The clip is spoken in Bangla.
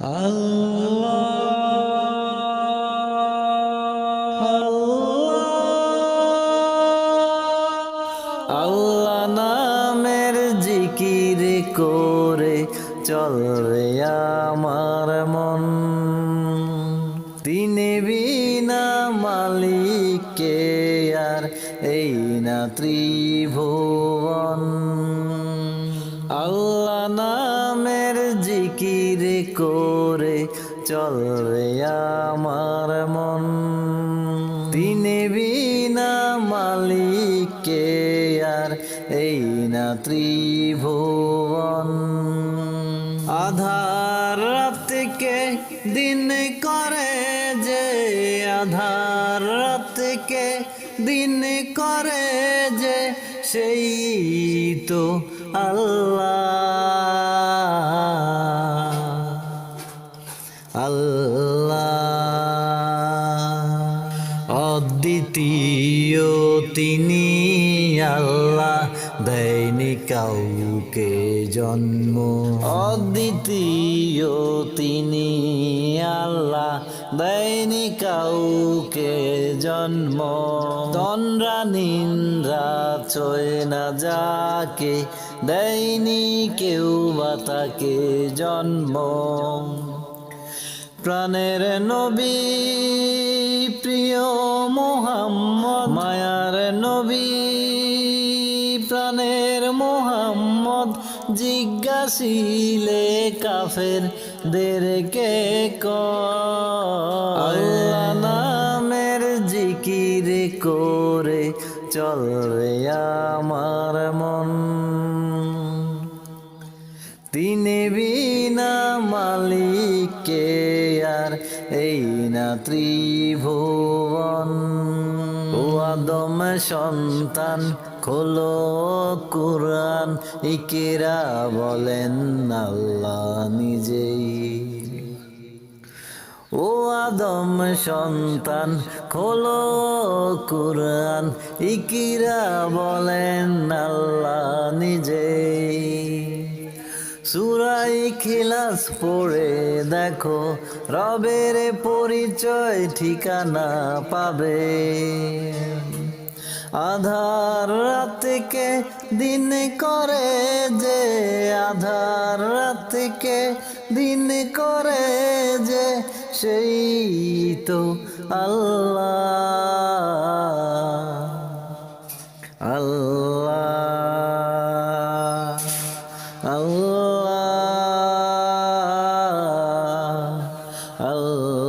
আল্লাহ। নামের জিকির করে চলবে আমার মন। তিনি বিনা মালিককে আর এই না ত্রিভুবন। আল্লাহ নামের জিকির করে চলবে আমার মন। তিনি বিনা মালিককে আর এই না ত্রিভুবন। আধার রাতকে দিন করে যে, আধার রাতকে দিন করে যে, সেই তো আল্লাহ অদ্বিতীয় তিনি আল্লাহ, দেয়নি কাউকে জন্ম। অদ্বিতীয় তিনি আল্লাহ, দেয়নি কাউকে জন্ম। তন্দ্রা নিন্দ্রা ছয় না যাকে, দেয়নি কেউ বা তাকে জন্ম। প্রাণের নবী, প্রিয় মোহাম্মদ। মায়ার নবী, প্রাণের মোহাম্মদ। জিজ্ঞাসিলে কাফের দেরকে আল্লাহ নামের জিকির করে চলবে আমার এই না ত্রিভুবন। ও আদম সন্তান, খোলো কুরআন। ইকেরা বলেন আল্লাহ নিজেই। ও আদম সন্তান, খোলো কুরআন। ইকিরা বলেন আল্লাহ নিজেই। সুরাই খিলাস পড়ে দেখো, রবের পরিচয় ঠিকানা পাবে। আধার রাতকে দিন করে যে, আধার রাতকে দিন করে যে, সেই তো আল্লাহ। আল্লাহ আল্লাহ